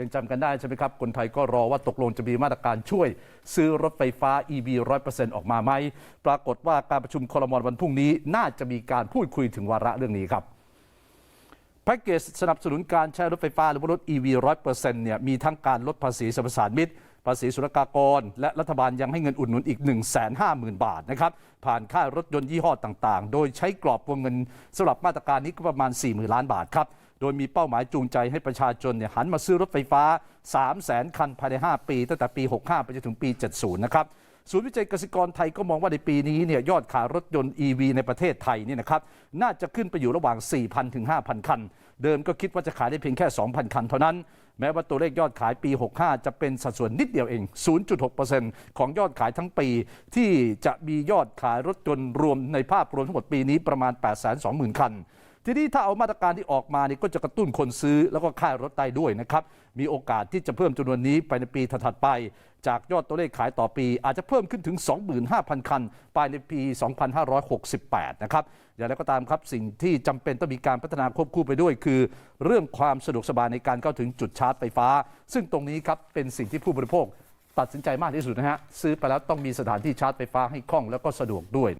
ยังจำกันได้ใช่ไหมครับ คนไทยก็รอว่าตกลงจะมีมาตรการช่วย ซื้อรถไฟฟ้า EV 100%ออกมาไหม ปรากฏว่าการประชุมครมวันพรุ่งนี้น่าจะมีการพูดคุยถึงวาระเรื่องนี้ครับแพ็กเกจสนับสนุนการใช้รถไฟฟ้าหรือว่ารถ EV 100%เนี่ยมีทั้งการลดภาษีสรรพสานมิตร ภาษีศุลกากร และรัฐบาลยังให้เงินอุดหนุนอีก 150,000 บาทนะครับผ่านค่ารถยนต์ยี่ห้อต่างๆ โดยใช้กรอบวงเงินสำหรับมาตรการนี้ก็ประมาณ 40,000 ล้านบาทครับ โดยมีเป้าหมายจูงใจให้ประชาชนเนี่ยหันมาซื้อรถไฟฟ้า 300,000คันภายใน 5 ปี ตั้งแต่ปี 65 ไปจนถึงปี 70 นะครับศูนย์วิจัยเกษตรกรไทยก็มองว่าในปีนี้เนี่ยยอดขายรถยนต์ EV ในประเทศไทยเนี่ยนะครับน่าจะขึ้นไปอยู่ระหว่าง 4,000 ถึง 5,000 คัน เดิมก็คิดว่าจะขายได้เพียงแค่ 2,000 คันเท่านั้น แม้ว่าตัวเลขยอดขายปี 65 จะเป็นสัดส่วนนิดเดียวเอง 0.6%ของยอดขายทั้งปี ที่จะมียอดขายรถยนต์รวมในภาพรวมทั้งหมดปีนี้ประมาณ 820,000 คัน ทีนี้ถ้าเอามาตรการที่ออกมานี่ก็จะกระตุ้นคนซื้อแล้วก็ค่ายรถได้ด้วยนะครับ มีโอกาสที่จะเพิ่มจำนวนนี้ไปในปีถัดไป จากยอดตัวเลขขายต่อปี อาจจะเพิ่มขึ้นถึง 25,000 คันภายในปี 2568 นะครับอย่างไรก็ตามครับสิ่งที่จำเป็นต้องมีการพัฒนาควบคู่ไปด้วย คือเรื่องความสะดวกสบายในการเข้าถึงจุดชาร์จไฟฟ้า ซึ่งตรงนี้ครับเป็นสิ่งที่ผู้บริโภคตัดสินใจมากที่สุดนะฮะซื้อไปแล้วต้องมีสถานที่ชาร์จไฟฟ้าให้คล่องแล้วก็สะดวกด้วย